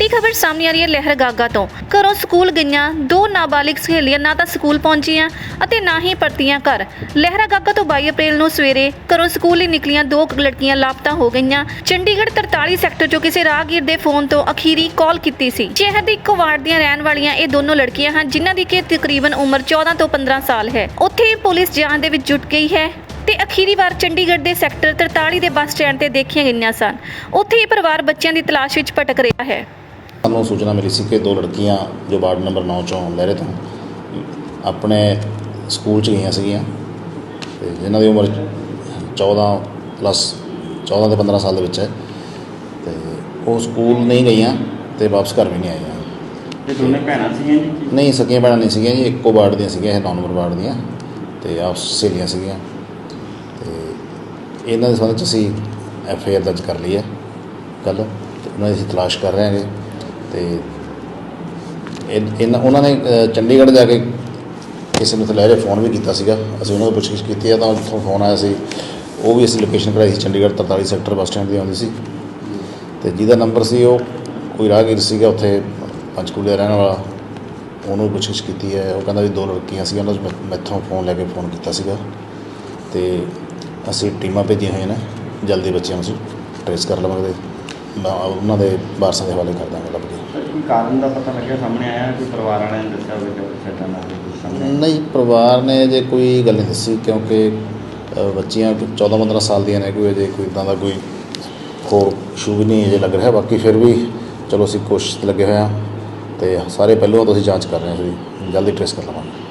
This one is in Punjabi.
ਵੱਡੀ ਖਬਰ ਸਾਹਮਣੇ ਆ ਰਹੀ ਹੈ ਲਹਿਰਗਾਗਾ ਤੋਂ। ਘਰੋਂ ਸਕੂਲ ਗਈਆਂ, ਦੋ ਨਾਬਾਲਿਗ ਸਹੇਲੀਆਂ ਨਾ ਤਾਂ ਸਕੂਲ ਪਹੁੰਚੀਆਂ ਅਤੇ ਨਾ ਹੀ ਪਰਤੀਆਂ ਘਰ। ਲਹਿਰਗਾਗਾ ਤੋਂ 22 ਅਪ੍ਰੈਲ ਨੂੰ ਸਵੇਰੇ ਘਰੋਂ ਸਕੂਲ ਲਈ ਨਿਕਲੀਆਂ, ਦੋ ਲੜਕੀਆਂ ਲਾਪਤਾ ਹੋ ਗਈਆਂ। ਚੰਡੀਗੜ੍ਹ 43 ਸੈਕਟਰ ਚੋਂ ਕਿਸੇ ਰਾਹਗੀਰ ਦੇ ਫੋਨ ਤੋਂ ਅਖੀਰੀ ਕਾਲ ਕੀਤੀ ਸੀ। ਸ਼ਹਿਰ ਦੇ ਇੱਕੋ ਵਾਰਡ ਦੀਆਂ ਰਹਿਣ ਵਾਲੀਆਂ ਇਹ ਦੋਨੋਂ ਲੜਕੀਆਂ ਹਨ, ਜਿਨ੍ਹਾਂ ਦੀ ਕਿ ਤਕਰੀਬਨ ਉਮਰ 14 ਤੋਂ 15 ਸਾਲ ਹੈ। ਉੱਥੇ ਪੁਲਿਸ ਜਾਂਚ ਦੇ ਵਿੱਚ ਜੁਟ ਗਈ ਹੈ ਤੇ ਅਖੀਰੀ ਵਾਰ ਚੰਡੀਗੜ੍ਹ ਦੇ ਸੈਕਟਰ 43 ਦੇ ਬੱਸ ਸਟੈਂਡ ਤੇ ਦੇਖੀਆਂ ਗਈਆਂ ਸਨ। ਉੱਥੇ ਹੀ ਪਰਿਵਾਰ ਬੱਚਿਆਂ ਦੀ ਤਲਾਸ਼ ਵਿੱਚ ਭਟਕ ਰਿਹਾ ਹੈ। ਸਾਨੂੰ ਸੂਚਨਾ ਮਿਲੀ ਸੀ ਕਿ ਦੋ ਲੜਕੀਆਂ ਜੋ ਵਾਰਡ ਨੰਬਰ 9 ਚੋਂ ਲਹਿਰੇ ਤੋਂ ਆਪਣੇ ਸਕੂਲ ਚ ਗਈਆਂ ਸੀਗੀਆਂ ਤੇ ਜਿਨ੍ਹਾਂ ਦੀ ਉਮਰ 14 ਪਲੱਸ 14 ਤੇ 15 ਸਾਲ ਦੇ ਵਿੱਚ ਹੈ ਤੇ ਉਹ ਸਕੂਲ ਨਹੀਂ ਗਈਆਂ ਤੇ ਵਾਪਸ ਘਰ ਵੀ ਨਹੀਂ ਆਈਆਂ ਇਹ ਦੋਨੇ ਭੈਣਾਂ ਸੀਗੀਆਂ ਜੀ? ਨਹੀਂ ਸਕੀਆਂ ਭੈਣਾਂ ਨਹੀਂ ਸੀਗੀਆਂ ਜੀ ਇੱਕੋ ਵਾਰਡ ਦੀਆਂ ਸੀਗੀਆਂ ਇਹ 9 ਨੰਬਰ ਵਾਰਡ ਦੀਆਂ ਤੇ ਆਪਸ ਸਹੇਲੀਆਂ ਸੀਗੀਆਂ ਤੇ ਇਹਨਾਂ ਦੇ ਸੰਬੰਧ ਚ ਅਸੀਂ ਐਫ ਆਈ ਆਰ ਦਰਜ ਕਰ ਲਈ ਹੈ ਕੱਲ ਉਹਨਾਂ ਦੀ ਅਸੀਂ ਤਲਾਸ਼ ਕਰ ਰਹੇ ਹਾਂਗੇ ਤੇ ਇਹ- ਇਹਨਾਂ ਉਹਨਾਂ ਨੇ ਅ, ਚੰਡੀਗੜ੍ਹ ਜਾ ਕੇ ਕਿਸੇ ਨੂੰ ਲਹਿਰੇ ਫੋਨ ਵੀ ਕੀਤਾ ਸੀਗਾ। ਅਸੀਂ ਉਹਨਾਂ ਤੋਂ ਪੁੱਛਗਿੱਛ ਕੀਤੀ ਹੈ ਤਾਂ ਉੱਥੋਂ ਫੋਨ ਆਇਆ ਸੀ ਉਹ ਵੀ ਅਸੀਂ ਲੋਕੇਸ਼ਨ ਕਢਾਈ ਸੀ ਚੰਡੀਗੜ੍ਹ 43 ਸੈਕਟਰ ਬੱਸ ਸਟੈਂਡ ਦੀ ਆਉਂਦੀ ਸੀ। ਤੇ ਜਿਹਦਾ ਨੰਬਰ ਸੀ ਉਹ ਕੋਈ ਰਾਹਗੀਰ ਸੀਗਾ ਉੱਥੇ ਪੰਚਕੂਲੇ ਦਾ ਰਹਿਣ ਵਾਲਾ। ਉਹਨੂੰ ਪੁੱਛਗਿੱਛ ਕੀਤੀ ਹੈ। ਉਹ ਕਹਿੰਦਾ ਵੀ ਦੋ ਲੜਕੀਆਂ ਸੀਗੀਆਂ ਉਹਨਾਂ 'ਚ ਮੈਂ ਮੈਥੋਂ ਫੋਨ ਲੈ ਕੇ ਫੋਨ ਕੀਤਾ ਸੀਗਾ। ਤੇ ਅਸੀਂ ਟੀਮਾਂ ਭੇਜੀਆਂ ਹੋਈਆਂ ਨੇ ਜਲਦੀ ਬੱਚਿਆਂ ਨੂੰ ਅਸੀਂ ਟ੍ਰੇਸ ਕਰ ਲਵਾਂਗੇ ਤੇ ਮੈਂ ਉਹਨਾਂ ਦੇ ਵਾਰਸਾਂ ਦੇ ਹਵਾਲੇ ਕਰ ਦਾਂਗੇ। ਲੱਭ ਕੇ ਕੋਈ ਕਾਰਨ ਦਾ ਪਤਾ ਲੱਗਿਆ, ਸਾਹਮਣੇ ਆਇਆ ਕੋਈ ਪਰਿਵਾਰ ਵਾਲਿਆਂ ਨੇ ਦੱਸਿਆ ਹੋਵੇ ਕਿ ਸੱਟਾਂ ਨਾਲ ਕੁਝ ਸਾਹਮਣੇ ਨਹੀਂ, ਪਰਿਵਾਰ ਨੇ ਜੇ ਕੋਈ ਗੱਲ ਨਹੀਂ ਦੱਸੀ ਕਿਉਂਕਿ ਬੱਚੀਆਂ 14 15 ਸਾਲ ਦੀਆਂ ਨੇ, ਕੋਈ ਅਜੇ ਕੋਈ ਇਦਾਂ ਦਾ ਕੋਈ ਹੋਰ ਇਸ਼ੂ ਵੀ ਨਹੀਂ ਅਜੇ ਲੱਗ ਰਿਹਾ। ਬਾਕੀ ਫਿਰ ਵੀ ਚਲੋ ਅਸੀਂ ਕੋਸ਼ਿਸ਼ ਲੱਗੇ ਹੋਏ ਹਾਂ ਤੇ ਸਾਰੇ ਪਹਿਲੂਆਂ ਤੋਂ ਅਸੀਂ ਜਾਂਚ ਕਰ ਰਹੇ ਹਾਂ, ਅਸੀਂ ਜਲਦੀ ਟ੍ਰੇਸ ਕਰ ਲਵਾਂਗੇ।